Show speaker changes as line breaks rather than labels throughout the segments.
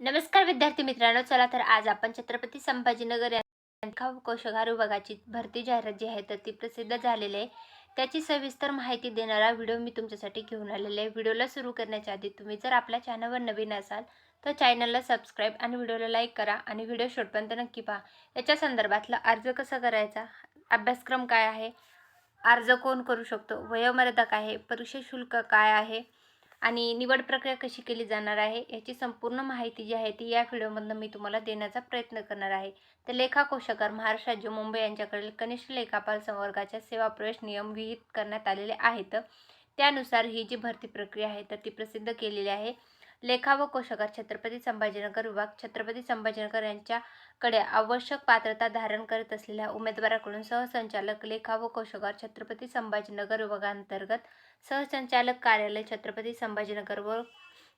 नमस्कार विद्यार्थी मित्रांनो चला तर आज आपण छत्रपती संभाजीनगर यांच्या कोशगार विभागाची भरती जाहिरात जी आहे तर ती प्रसिद्ध झालेली आहे. त्याची सविस्तर माहिती देणारा व्हिडिओ मी तुमच्यासाठी घेऊन आलेले आहे. व्हिडिओला सुरू करण्याच्या आधी तुम्ही जर आपल्या चॅनलवर नवीन असाल तर चॅनलला सबस्क्राईब आणि व्हिडिओला लाईक करा आणि व्हिडिओ शेवटपर्यंत नक्की पहा. याच्या संदर्भातला अर्ज कसा करायचा? अभ्यासक्रम काय आहे? अर्ज कोण करू शकतो? वयोमर्यादा काय आहे? परीक्षा शुल्क काय आहे? आणि निवड प्रक्रिया कशी केली जाणार आहे याची संपूर्ण माहिती जी आहे ती या व्हिडिओमधनं मी तुम्हाला देण्याचा प्रयत्न करणार आहे. तर लेखा कोशागार महाराष्ट्र राज्य मुंबई यांच्याकडील कनिष्ठ लेखापाल संवर्गाच्या सेवा प्रवेश नियम विहित करण्यात आलेले आहेत. त्यानुसार ही जी भरती प्रक्रिया आहे तर ती प्रसिद्ध केलेली आहे. लेखा व कोशागार छत्रपती संभाजीनगर विभाग छत्रपती संभाजीनगर यांच्याकडे आवश्यक पात्रता धारण करत असलेल्या उमेदवाराकडून सहसंचालक लेखा व कोशागार छत्रपती संभाजीनगर विभागांतर्गत सहसंचालक कार्यालय छत्रपती संभाजीनगर व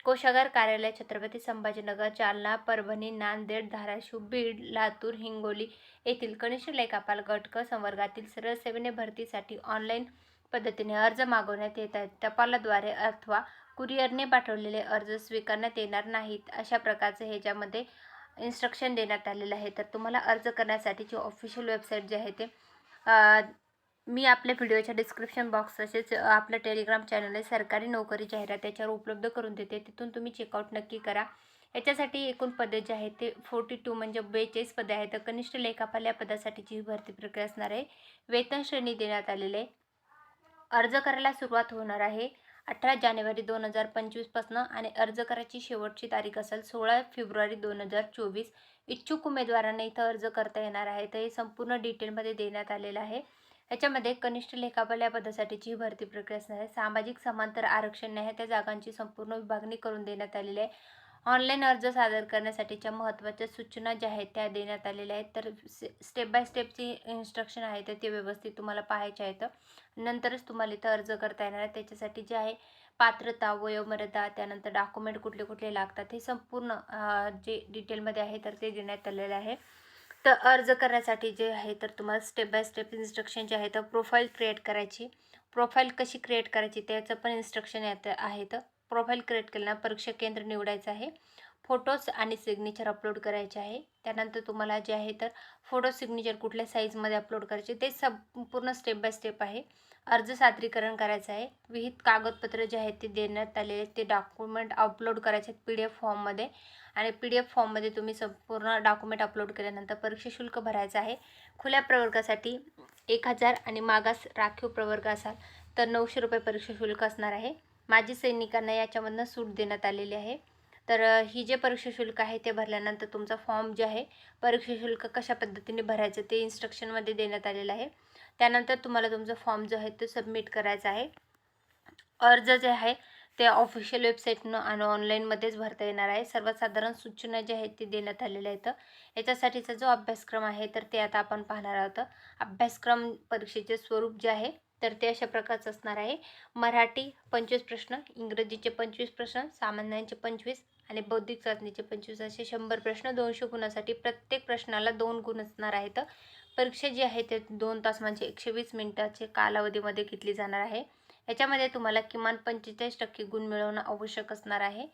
कोशागार कार्यालय छत्रपती संभाजीनगर जालना परभणी नांदेड धाराशिव बीड लातूर हिंगोली येथील कनिष्ठ लेखापाल गटक संवर्गातील सरळ सेवेने भरतीसाठी ऑनलाईन पद्धतीने अर्ज मागवण्यात येत आहेत. टपालाद्वारे अथवा कुरिअरने पाठवलेले अर्ज स्वीकारण्यात येणार नाहीत अशा प्रकारचे ह्याच्यामध्ये इन्स्ट्रक्शन देण्यात आलेलं आहे. तर तुम्हाला अर्ज करण्यासाठीची ऑफिशियल वेबसाईट जी आहे ते मी आपल्या व्हिडिओच्या डिस्क्रिप्शन बॉक्स तसेच आपलं टेलिग्राम चॅनल आहे सरकारी नोकरी जाहिरात त्याच्यावर उपलब्ध करून देते. तिथून तुम्ही चेकआउट नक्की करा. याच्यासाठी एकूण पदे जे आहे ते फोर्टी टू म्हणजे बेचाळीस पदे आहेत. तर कनिष्ठ लेखापाल या पदासाठीची भरती प्रक्रिया असणार आहे. वेतन श्रेणी देण्यात आलेले आहे. अर्ज करायला सुरुवात होणार आहे. अठरा जानेवारी दोन हजार पंचवीसपासून आणि अर्ज करायची शेवटची तारीख असेल सोळा फेब्रुवारी दोन हजार चोवीस. इच्छुक उमेदवारांना इथं अर्ज करता येणार आहे. तर हे संपूर्ण डिटेलमध्ये देण्यात आलेलं आहे. याच्यामध्ये कनिष्ठ लेखापाल या पदासाठीची भरती प्रक्रिया असणार आहे. सामाजिक समांतर आरक्षण आहे त्या जागांची संपूर्ण विभागणी करून देण्यात आलेली आहे. ऑनलाईन अर्ज सादर करण्यासाठीच्या महत्त्वाच्या सूचना ज्या आहेत त्या देण्यात आलेल्या आहेत. तर स्टेप बाय स्टेपची इन्स्ट्रक्शन आहे तर ते व्यवस्थित तुम्हाला पाहायचे आहेत नंतरच तुम्हाला इथं अर्ज करता येणार आहे. त्याच्यासाठी जे आहे पात्रता वयोमर्यादा त्यानंतर डॉक्युमेंट कुठले कुठले लागतात हे संपूर्ण जे डिटेलमध्ये आहे तर ते देण्यात आलेलं आहे. तर अर्ज करण्यासाठी जे आहे तर तुम्हाला स्टेप बाय स्टेप इन्स्ट्रक्शन जे आहे तर प्रोफाईल क्रिएट करायची. प्रोफाईल कशी क्रिएट करायची त्याचं पण इन्स्ट्रक्शन येत आहेत प्रोफाईल क्रिएट केल्यानं परीक्षा केंद्र निवडायचं आहे. फोटोज आणि सिग्नेचर अपलोड करायचे आहे. त्यानंतर तुम्हाला जे आहे तर फोटो सिग्नेचर कुठल्या साईजमध्ये अपलोड करायचे ते संपूर्ण स्टेप बाय स्टेप आहे. अर्ज सादरीकरण करायचं आहे. विहित कागदपत्र जे आहेत ते देण्यात आलेले ते डॉक्युमेंट अपलोड करायचे आहेत पी डी एफ फॉर्ममध्ये आणि पी डी एफ फॉर्ममध्ये तुम्ही संपूर्ण डॉक्युमेंट अपलोड केल्यानंतर परीक्षा शुल्क भरायचं आहे. खुल्या प्रवर्गासाठी एक हजार आणि मागास राखीव प्रवर्ग असाल तर नऊशे रुपये परीक्षा शुल्क असणार आहे. माजी सैनिकांना याच्यामधनं सूट देण्यात आलेली आहे. तर ही जे परीक्षा शुल्क आहे ते भरल्यानंतर तुमचा फॉर्म जे आहे परीक्षा शुल्क कशा पद्धतीने भरायचं ते इन्स्ट्रक्शनमध्ये देण्यात आलेलं आहे. त्यानंतर तुम्हाला तुमचा फॉर्म जो आहे तो सबमिट करायचा आहे. अर्ज जे आहे ते ऑफिशियल वेबसाईटनं आणि ऑनलाईनमध्येच भरता येणार आहे. सर्वसाधारण सूचना ज्या आहेत ते देण्यात आलेल्या आहेत. याच्यासाठीचा जो अभ्यासक्रम आहे तर ते आता आपण पाहणार आहोत. अभ्यासक्रम परीक्षेचे स्वरूप जे आहे तर ते अशा प्रकारचं असणार आहे. मराठी पंचवीस प्रश्न इंग्रजीचे पंचवीस प्रश्न सामान्यांचे पंचवीस आणि बौद्धिक चाचणीचे पंचवीस असे शंभर प्रश्न. दोनशे गुणासाठी प्रत्येक प्रश्नाला दोन गुण असणार आहेत. परीक्षा जी आहे ते दोन तास म्हणजे एकशे वीस मिनिटाचे कालावधीमध्ये घेतली जाणार आहे. याच्यामध्ये तुम्हाला किमान पंचेचाळीस टक्के गुण मिळवणं आवश्यक असणार आहे.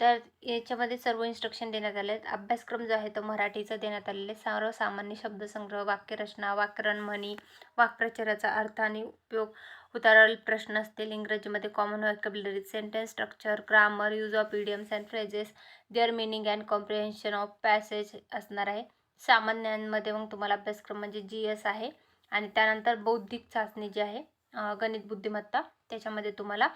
तर याच्यामध्ये सर्व इन्स्ट्रक्शन देण्यात आले आहेत. अभ्यासक्रम जो आहे तो मराठीचा देण्यात आलेला आहे. सर्वसामान्य शब्दसंग्रह वाक्यरचना वाक्यरण म्हणी वाक्प्रचाराचा अर्थ आणि उपयोग उतारल प्रश्न असतील. इंग्रजीमध्ये common vocabulary sentence structure grammar use of idioms and phrases their meaning and comprehension of passage असणार आहे. सामान्यांमध्ये मग तुम्हाला अभ्यासक्रम म्हणजे जी एस आहे. आणि त्यानंतर बौद्धिक चाचणी जी आहे गणित बुद्धिमत्ता त्याच्यामध्ये तुम्हाला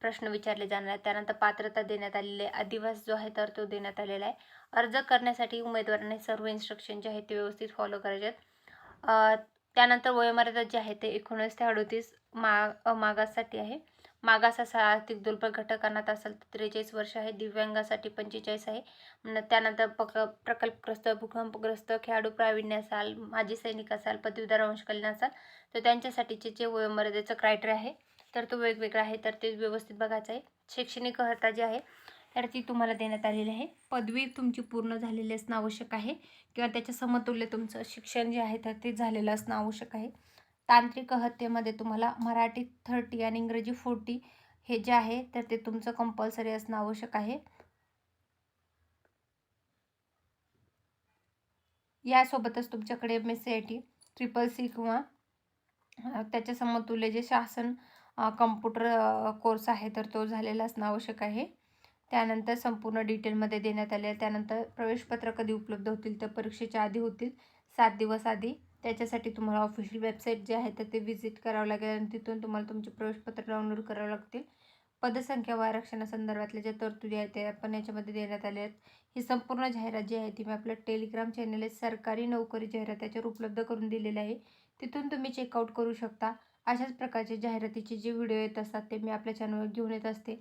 प्रश्न विचारले जाणार आहेत. त्यानंतर पात्रता देण्यात आलेली आहे. अधिवास जो आहे तर तो देण्यात आलेला आहे. अर्ज करण्यासाठी उमेदवारांनी सर्व इन्स्ट्रक्शन जे आहेत ते व्यवस्थित फॉलो करायचे आहेत. त्यानंतर वयोमर्यादा जे आहे ते एकोणीस ते अडोतीस मा मागासाठी आहे. मागास असा आर्थिक दुर्बल घटक घटकांना असेल तर त्रेचाळीस वर्ष आहे. दिव्यांगासाठी पंचेचाळीस आहे. त्यानंतर पक प्रकल्पग्रस्त भूकंपग्रस्त खेळाडू प्रावीण्य असाल माजी सैनिक असाल पदवीधर अंशकल्याण असाल तर त्यांच्यासाठीचे जे वयोमर्यादेचं क्रायटेरिया आहे तर तो वेगवेगळा आहे तर ते व्यवस्थित बघायचं आहे. शैक्षणिक अर्हता जी आहे तर ती तुम्हाला देण्यात आलेली आहे. पदवी तुमची पूर्ण झालेली असणं आवश्यक आहे किंवा त्याच्या समतुल्य तुमचं शिक्षण जे आहे तर ते झालेलं असणं आवश्यक आहे. तांत्रिक अहत्येमध्ये तुम्हाला मराठी थर्टी आणि इंग्रजी फोर्टी हे जे आहे तर ते तुमचं कंपल्सरी असणं आवश्यक आहे. यासोबतच तुमच्याकडे M S C I T triple C किंवा त्याच्या समतुल्य जे शासन कम्प्युटर कोर्स आहे तर तो झालेला असणं आवश्यक आहे. त्यानंतर संपूर्ण डिटेलमध्ये देण्यात आले. त्यानंतर प्रवेशपत्र कधी उपलब्ध होतील तर परीक्षेच्या आधी होतील सात दिवस आधी. त्याच्यासाठी तुम्हाला ऑफिशियल वेबसाईट जे आहे तर ते व्हिजिट करावं लागेल आणि तिथून तुम्हाला तुमचे प्रवेशपत्र डाउनलोड करावं लागतील. पदसंख्या व आरक्षणासंदर्भातल्या ज्या तरतुदी आहेत त्या पण याच्यामध्ये देण्यात आल्या आहेत. ही संपूर्ण जाहिरात जी आहे ती मी आपल्या टेलिग्राम चॅनल सरकारी नोकरी जाहिरात त्याच्यावर उपलब्ध करून दिलेली आहे. तिथून तुम्ही चेकआउट करू शकता. अशाच प्रकारचे जाहिरातीचे जे व्हिडिओ येत असतात ते मी आपल्या चॅनलवर घेऊन येत असते.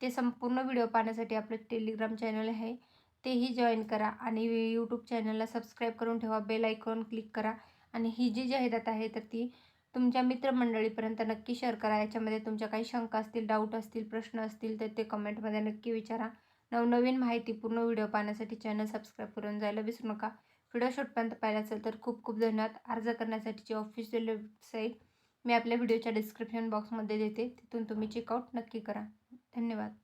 ते संपूर्ण व्हिडिओ पाहण्यासाठी आपलं टेलिग्राम चॅनल आहे. तेही जॉईन करा आणि यूट्यूब चॅनलला सबस्क्राईब करून ठेवा. बेल आयकॉन क्लिक करा आणि ही जी जाहिरात आहे तर ती तुमच्या मित्रमंडळीपर्यंत नक्की शेअर करा. याच्यामध्ये तुमच्या काही शंका असतील डाऊट असतील प्रश्न असतील तर ते कमेंटमध्ये नक्की विचारा. नवनवीन माहिती पूर्ण व्हिडिओ पाहण्यासाठी चॅनल सबस्क्राईब करून जायला विसरू नका. व्हिडिओ शॉटपर्यंत पाहिला असेल तर खूप खूप धन्यवाद. अर्ज करण्यासाठीची ऑफिशियल वेबसाईट मी आपल्या व्हिडिओच्या डिस्क्रिप्शन बॉक्समध्ये देते. तिथून तुम्ही चेकआउट नक्की करा. धन्यवाद.